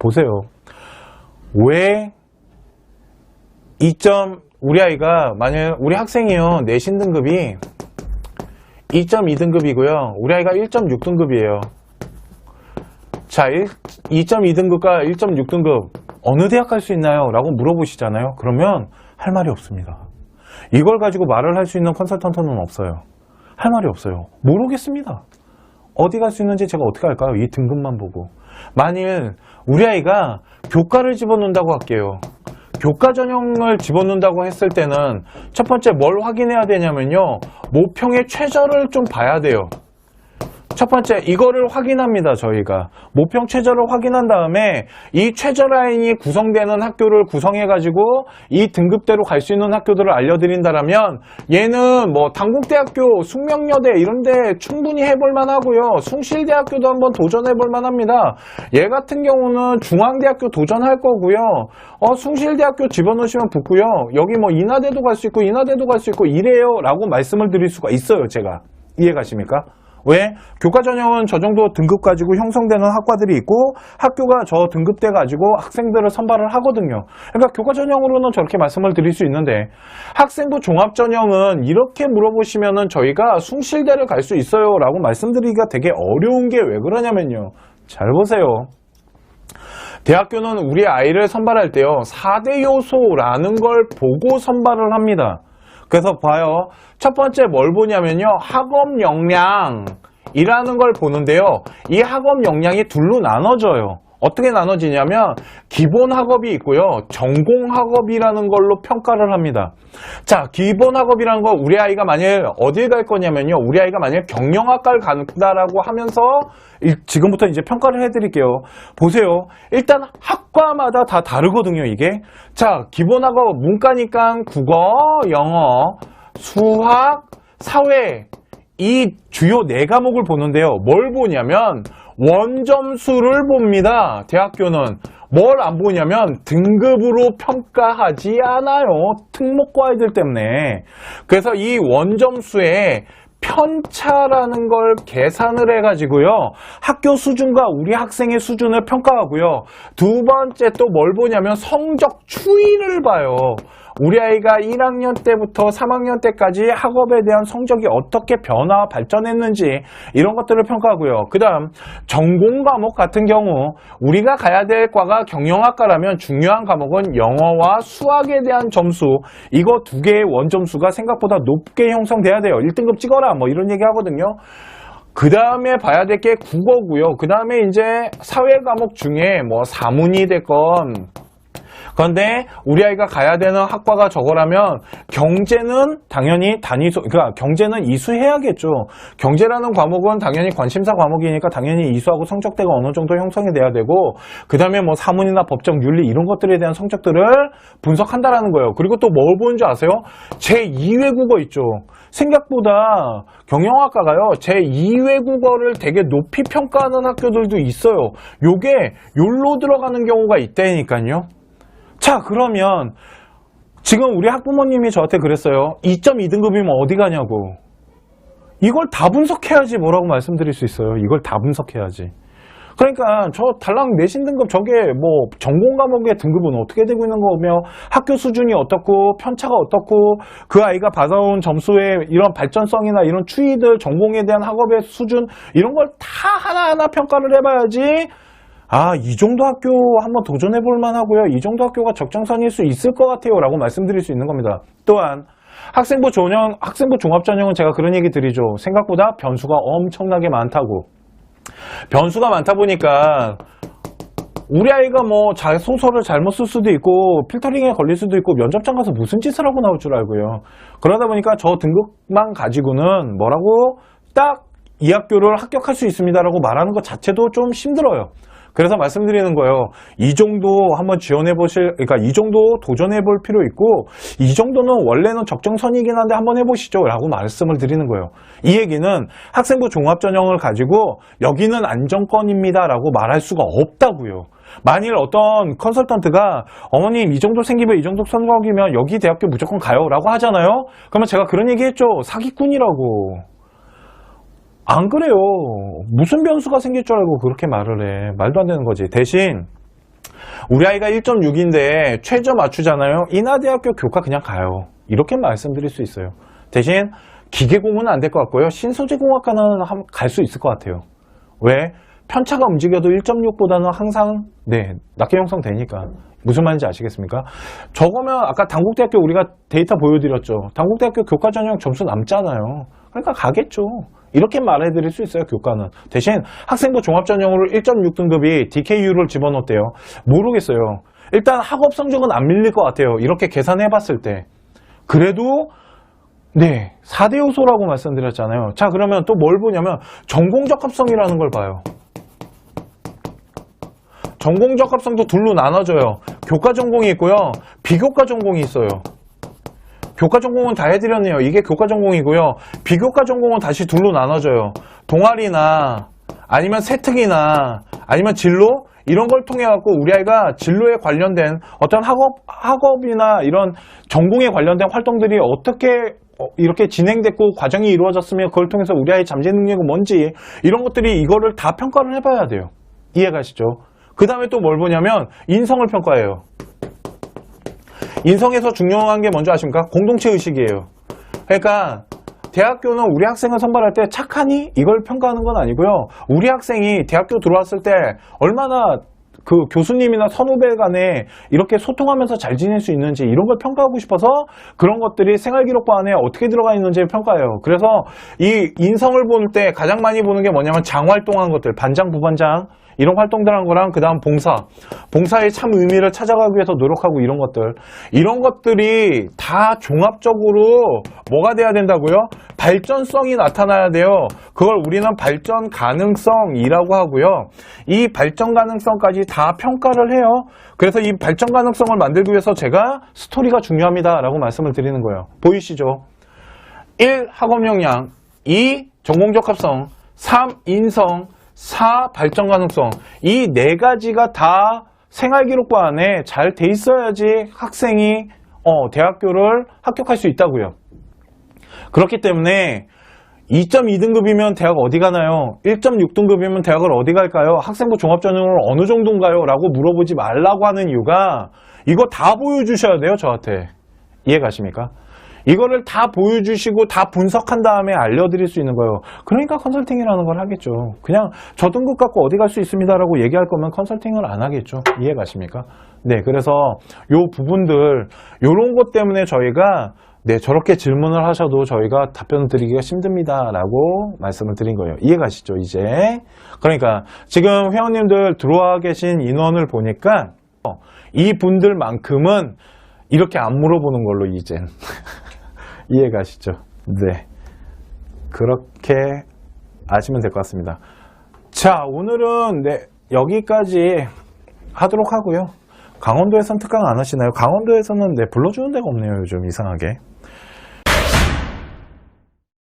보세요. 왜 2점 우리 아이가 만약 우리 학생이요 내신 등급이 2.2등급이고요. 우리 아이가 1.6등급이에요. 자, 2.2등급과 1.6등급 어느 대학 갈 수 있나요? 라고 물어보시잖아요. 그러면 할 말이 없습니다. 이걸 가지고 말을 할 수 있는 컨설턴트는 없어요. 할 말이 없어요. 모르겠습니다. 어디 갈 수 있는지 제가 어떻게 할까요? 이 등급만 보고. 만일 우리 아이가 교과를 집어넣는다고 할게요. 교과 전형을 집어넣는다고 했을 때는 첫 번째 뭘 확인해야 되냐면요. 모평의 최저를 좀 봐야 돼요. 첫 번째 이거를 확인합니다 저희가. 모평 최저를 확인한 다음에 이 최저 라인이 구성되는 학교를 구성해 가지고 이 등급대로 갈 수 있는 학교들을 알려드린다라면 얘는 뭐 당국대학교 숙명여대 이런데 충분히 해볼 만하고요. 숭실대학교도 한번 도전해 볼 만합니다. 얘 같은 경우는 중앙대학교 도전할 거고요. 어 숭실대학교 집어넣으시면 붙고요. 여기 뭐 인하대도 갈 수 있고 인하대도 갈 수 있고 이래요 라고 말씀을 드릴 수가 있어요 제가. 이해 가십니까? 왜? 교과 전형은 저 정도 등급 가지고 형성되는 학과들이 있고 학교가 저 등급대 가지고 학생들을 선발을 하거든요. 그러니까 교과 전형으로는 저렇게 말씀을 드릴 수 있는데 학생부 종합 전형은 이렇게 물어보시면은 저희가 숭실대를 갈 수 있어요 라고 말씀드리기가 되게 어려운 게 왜 그러냐면요. 잘 보세요. 대학교는 우리 아이를 선발할 때요. 4대 요소라는 걸 보고 선발을 합니다. 그래서 봐요. 첫 번째 뭘 보냐면요. 학업 역량이라는 걸 보는데요. 이 학업 역량이 둘로 나눠져요. 어떻게 나눠지냐면 기본 학업이 있고요. 전공 학업이라는 걸로 평가를 합니다. 자, 기본 학업이라는 거 우리 아이가 만약 어딜 갈 거냐면요. 우리 아이가 만약 경영학과를 간다라고 하면서 이- 지금부터 이제 평가를 해드릴게요. 보세요. 일단 학과마다 다 다르거든요. 이게 자, 기본 학업 문과니까 국어, 영어, 수학, 사회 이 주요 네 과목을 보는데요. 뭘 보냐면 원점수를 봅니다. 대학교는 뭘 안 보냐면 등급으로 평가하지 않아요. 특목고 아이들 때문에. 그래서 이 원점수에 편차라는 걸 계산을 해가지고요. 학교 수준과 우리 학생의 수준을 평가하고요. 두 번째 또 뭘 보냐면 성적 추이를 봐요. 우리 아이가 1학년 때부터 3학년 때까지 학업에 대한 성적이 어떻게 변화 발전했는지 이런 것들을 평가하고요. 그 다음 전공 과목 같은 경우 우리가 가야 될 과가 경영학과라면 중요한 과목은 영어와 수학에 대한 점수 이거 두 개의 원점수가 생각보다 높게 형성돼야 돼요. 1등급 찍어라 뭐 이런 얘기 하거든요. 그 다음에 봐야 될 게 국어고요. 그 다음에 이제 사회 과목 중에 뭐 사문이 됐건 그런데 우리 아이가 가야 되는 학과가 저거라면 경제는 당연히 단위수, 그러니까 경제는 이수해야겠죠. 경제라는 과목은 당연히 관심사 과목이니까 당연히 이수하고 성적대가 어느 정도 형성이 돼야 되고, 그 다음에 뭐 사문이나 법정, 윤리 이런 것들에 대한 성적들을 분석한다라는 거예요. 그리고 또 뭘 보는 줄 아세요? 제2외국어 있죠. 생각보다 경영학과가요, 제2외국어를 되게 높이 평가하는 학교들도 있어요. 요게 욜로 들어가는 경우가 있다니까요. 자, 그러면 지금 우리 학부모님이 저한테 그랬어요. 2.2등급이면 어디 가냐고. 이걸 다 분석해야지 뭐라고 말씀드릴 수 있어요. 이걸 다 분석해야지. 그러니까 저 달랑 내신 등급 저게 뭐 전공 과목의 등급은 어떻게 되고 있는 거며 학교 수준이 어떻고 편차가 어떻고 그 아이가 받아온 점수의 이런 발전성이나 이런 추이들 전공에 대한 학업의 수준 이런 걸 다 하나하나 평가를 해봐야지 아, 이 정도 학교 한번 도전해 볼 만하고요. 이 정도 학교가 적정선일 수 있을 것 같아요. 라고 말씀드릴 수 있는 겁니다. 또한 학생부 전형, 학생부 종합 전형은 제가 그런 얘기 드리죠. 생각보다 변수가 엄청나게 많다고. 변수가 많다 보니까 우리 아이가 뭐 자, 소설을 잘못 쓸 수도 있고 필터링에 걸릴 수도 있고 면접장 가서 무슨 짓을 하고 나올 줄 알고요. 그러다 보니까 저 등급만 가지고는 뭐라고 딱 이 학교를 합격할 수 있습니다라고 말하는 것 자체도 좀 힘들어요. 그래서 말씀드리는 거예요. 이 정도 한번 지원해 보실, 그러니까 이 정도 도전해 볼 필요 있고, 이 정도는 원래는 적정선이긴 한데 한번 해보시죠. 라고 말씀을 드리는 거예요. 이 얘기는 학생부 종합전형을 가지고 여기는 안정권입니다. 라고 말할 수가 없다고요. 만일 어떤 컨설턴트가 어머님 이 정도 생기면 이 정도 성적이면 여기 대학교 무조건 가요. 라고 하잖아요. 그러면 제가 그런 얘기 했죠. 사기꾼이라고. 안 그래요. 무슨 변수가 생길 줄 알고 그렇게 말을 해. 말도 안 되는 거지. 대신 우리 아이가 1.6인데 최저 맞추잖아요. 인하대학교 교과 그냥 가요. 이렇게 말씀드릴 수 있어요. 대신 기계공은 안 될 것 같고요. 신소재공학과는 갈 수 있을 것 같아요. 왜? 편차가 움직여도 1.6보다는 항상 네 낮게 형성되니까 무슨 말인지 아시겠습니까? 저거면 아까 당국대학교 우리가 데이터 보여드렸죠. 당국대학교 교과 전형 점수 남잖아요. 그러니까 가겠죠. 이렇게 말해드릴 수 있어요. 교과는 대신 학생부 종합전형으로 1.6등급이 DKU를 집어넣었대요. 모르겠어요. 일단 학업 성적은 안 밀릴 것 같아요. 이렇게 계산해 봤을 때 그래도 네 4대 요소라고 말씀드렸잖아요. 자 그러면 또 뭘 보냐면 전공적 합성이라는 걸 봐요. 전공적 합성도 둘로 나눠져요. 교과 전공이 있고요. 비교과 전공이 있어요. 교과 전공은 다 해드렸네요. 이게 교과 전공이고요. 비교과 전공은 다시 둘로 나눠져요. 동아리나 아니면 세특이나 아니면 진로 이런 걸 통해 갖고 우리 아이가 진로에 관련된 어떤 학업 학업이나 이런 전공에 관련된 활동들이 어떻게 어, 이렇게 진행됐고 과정이 이루어졌으면 그걸 통해서 우리 아이 잠재 능력이 뭔지 이런 것들이 이거를 다 평가를 해봐야 돼요. 이해가시죠? 그 다음에 또 뭘 보냐면 인성을 평가해요. 인성에서 중요한 게 뭔지 아십니까? 공동체 의식이에요. 그러니까 대학교는 우리 학생을 선발할 때 착하니 이걸 평가하는 건 아니고요. 우리 학생이 대학교 들어왔을 때 얼마나 그 교수님이나 선후배 간에 이렇게 소통하면서 잘 지낼 수 있는지 이런 걸 평가하고 싶어서 그런 것들이 생활기록부 안에 어떻게 들어가 있는지를 평가해요. 그래서 이 인성을 볼 때 가장 많이 보는 게 뭐냐면 장활동한 것들, 반장, 부반장 이런 활동들 한 거랑 그 다음 봉사. 봉사의 참 의미를 찾아가기 위해서 노력하고 이런 것들. 이런 것들이 다 종합적으로 뭐가 돼야 된다고요? 발전성이 나타나야 돼요. 그걸 우리는 발전 가능성이라고 하고요. 이 발전 가능성까지 다 평가를 해요. 그래서 이 발전 가능성을 만들기 위해서 제가 스토리가 중요합니다. 라고 말씀을 드리는 거예요. 보이시죠? 1. 학업 역량 2. 전공적 합성 3. 인성 4. 발전 가능성 이 네 가지가 다 생활기록부 안에 잘 돼 있어야지 학생이 어, 대학교를 합격할 수 있다고요. 그렇기 때문에 2.2등급이면 대학 어디 가나요? 1.6등급이면 대학을 어디 갈까요? 학생부 종합전형을 어느 정도인가요? 라고 물어보지 말라고 하는 이유가 이거 다 보여주셔야 돼요, 저한테. 이해 가십니까? 이거를 다 보여주시고 다 분석한 다음에 알려드릴 수 있는 거예요. 그러니까 컨설팅이라는 걸 하겠죠. 그냥 저 등급 갖고 어디 갈 수 있습니다라고 얘기할 거면 컨설팅을 안 하겠죠. 이해 가십니까? 네, 그래서 요 부분들, 요런 것 때문에 저희가 네, 저렇게 질문을 하셔도 저희가 답변을 드리기가 힘듭니다 라고 말씀을 드린 거예요. 이해 가시죠, 이제? 그러니까 지금 회원님들 들어와 계신 인원을 보니까 어, 이 분들만큼은 이렇게 안 물어보는 걸로 이젠 이해 가시죠? 네. 그렇게 아시면 될 것 같습니다. 자, 오늘은 네, 여기까지 하도록 하고요. 강원도에선 특강 안 하시나요? 강원도에서는 네, 불러주는 데가 없네요, 요즘 이상하게.